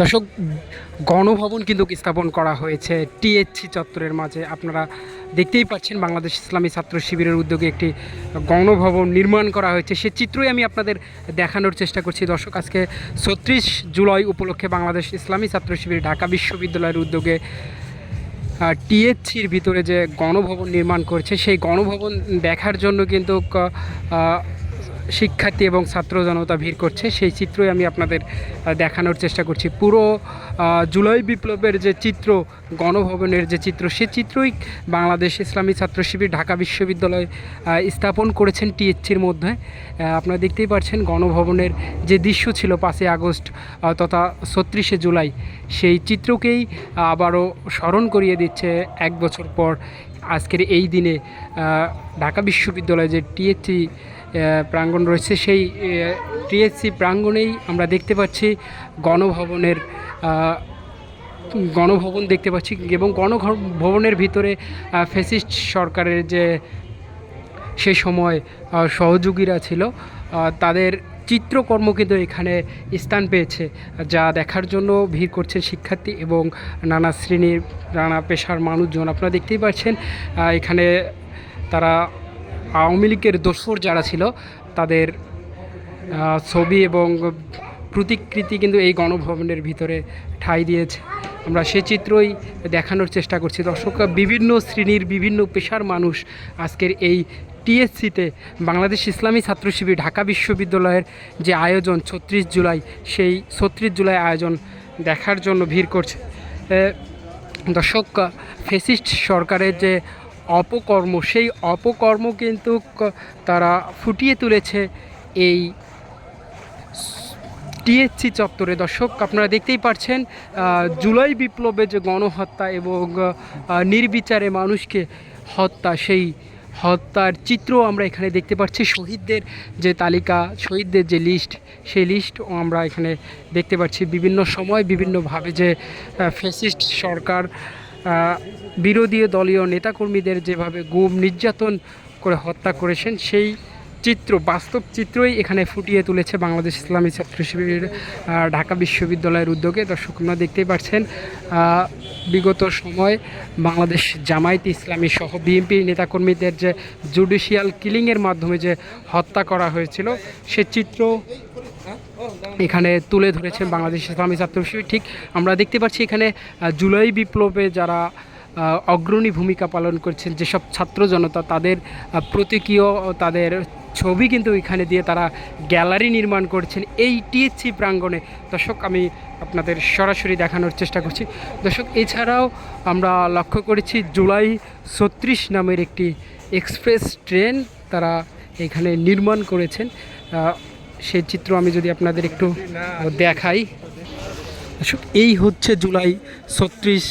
দর্শক, গণভবন কিন্তু স্থাপন করা হয়েছে টিএসসি চত্বরের মাঝে। আপনারা দেখতেই পাচ্ছেন বাংলাদেশ ইসলামী ছাত্র শিবিরের উদ্যোগে একটি গণভবন নির্মাণ করা হয়েছে। সে চিত্রই আমি আপনাদের দেখানোর চেষ্টা করছি। দর্শক, আজকে ছত্রিশ জুলাই উপলক্ষে বাংলাদেশ ইসলামী ছাত্র শিবির ঢাকা বিশ্ববিদ্যালয়ের উদ্যোগে টিএসসির ভিতরে যে গণভবন নির্মাণ করছে, সেই গণভবন দেখার জন্য কিন্তু শিক্ষার্থী এবং ছাত্র জনতা ভিড় করছে। সেই চিত্রই আমি আপনাদের দেখানোর চেষ্টা করছি। পুরো জুলাই বিপ্লবের যে চিত্র, গণভবনের যে চিত্র, সে চিত্রই বাংলাদেশ ইসলামী ছাত্র শিবির ঢাকা বিশ্ববিদ্যালয় স্থাপন করেছেন টিএসসির মধ্যে। আপনারা দেখতেই পাচ্ছেন গণভবনের যে দৃশ্য ছিল পাঁচই আগস্ট তথা ছত্রিশে জুলাই, সেই চিত্রকেই আবারও স্মরণ করিয়ে দিচ্ছে এক বছর পর। আজকের এই দিনে ঢাকা বিশ্ববিদ্যালয়ে যে টিএসসি প্রাঙ্গণ রয়েছে। সেই টিএসসি প্রাঙ্গণেই আমরা দেখতে পাচ্ছি গণভবনের গণভবন দেখতে পাচ্ছি এবং গণভবনের ভিতরে ফেসিস্ট সরকারের যে, সে সময় সহযোগীরা ছিল তাদের চিত্রকর্ম কিন্তু এখানে স্থান পেয়েছে, যা দেখার জন্য ভিড় করছেন শিক্ষার্থী এবং নানা শ্রেণির নানা পেশার মানুষজন। আপনারা দেখতেই পাচ্ছেন এখানে তারা আওয়ামী লীগের দোসর যারা ছিল, তাদের ছবি এবং প্রতিকৃতি কিন্তু এই গণভবনের ভিতরে ঠাঁই দিয়েছে। আমরা সে চিত্রই দেখানোর চেষ্টা করছি। দর্শকরা বিভিন্ন শ্রেণির বিভিন্ন পেশার মানুষ আজকের এই টিএসসিতে বাংলাদেশ ইসলামী ছাত্র শিবির ঢাকা বিশ্ববিদ্যালয়ের যে আয়োজন ছত্রিশ জুলাই, সেই ছত্রিশ জুলাই আয়োজন দেখার জন্য ভিড় করছে। দর্শক, ফেসিস্ট সরকারের যে অপকর্ম সেই অপকর্ম কিন্তু তারা ফুটিয়ে তুলেছে এই টিএসসি চত্বরে। দর্শক আপনারা দেখতেই পাচ্ছেন আহ, জুলাই বিপ্লবে যে গণহত্যা এবং নির্বিচারে মানুষকে হত্যা সেই হত্যার চিত্র আমরা এখানে দেখতে পাচ্ছি। শহীদদের যে তালিকা শহীদদের যে লিস্ট সেই লিস্ট আমরা এখানে দেখতে পাচ্ছি। বিভিন্ন সময় বিভিন্নভাবে যে ফ্যাসিস্ট সরকার বিরোধী দলীয় নেতাকর্মীদের যেভাবে গুম নির্যাতন করে হত্যা করেছেন সেই চিত্র বাস্তব চিত্রই এখানে ফুটিয়ে তুলেছে বাংলাদেশ ইসলামী ছাত্র শিবিরের আহ, ঢাকা বিশ্ববিদ্যালয়ের উদ্যোগে। দর্শক আপনারা দেখতেই পাচ্ছেন বিগত সময় বাংলাদেশ জামায়াত ইসলামী সহ বিএনপি নেতাকর্মীদের যে জুডিশিয়াল কিলিংয়ের মাধ্যমে যে হত্যা করা হয়েছিল সে চিত্র এখানে তুলে ধরেছেন বাংলাদেশ ইসলামী ছাত্র শিবির। ঠিক আমরা দেখতে পাচ্ছি এখানে জুলাই বিপ্লবে যারা অগ্রণী ভূমিকা পালন করছেন যেসব ছাত্র জনতা, তাদের প্রতীকীয় তাদের ছবি কিন্তু এখানে দিয়ে তারা গ্যালারি নির্মাণ করছেন। এই টিএসসি প্রাঙ্গণে। দর্শক, আমি আপনাদের সরাসরি দেখানোর চেষ্টা করছি। দর্শক, এছাড়াও আমরা লক্ষ্য করেছি জুলাই ছত্রিশ নামের একটি এক্সপ্রেস ট্রেন তারা এখানে নির্মাণ করেছেন। সেই চিত্র আমি যদি আপনাদের একটু দেখাই। এই হচ্ছে জুলাই ছত্রিশ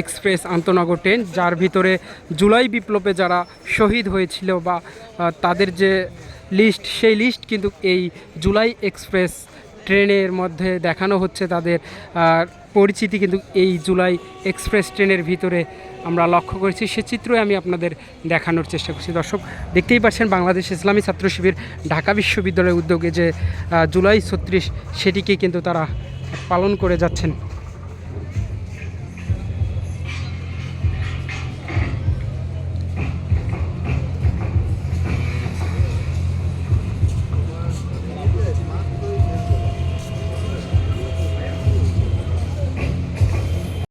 এক্সপ্রেস আন্তনগর ট্রেন, যার ভিতরে জুলাই বিপ্লবে যারা শহীদ হয়েছিল বা তাদের যে লিস্ট, সেই লিস্ট কিন্তু এই জুলাই এক্সপ্রেস ট্রেনের মধ্যে দেখানো হচ্ছে তাদের পরিচিতি কিন্তু এই জুলাই এক্সপ্রেস ট্রেনের ভিতরে আমরা লক্ষ্য করেছি। সে চিত্রই আমি আপনাদের দেখানোর চেষ্টা করছি। দর্শক, দেখতেই পাচ্ছেন বাংলাদেশ ইসলামী ছাত্র শিবির ঢাকা বিশ্ববিদ্যালয়ের উদ্যোগে যে জুলাই ছত্রিশ, সেটিকে কিন্তু তারা পালন করে যাচ্ছেন।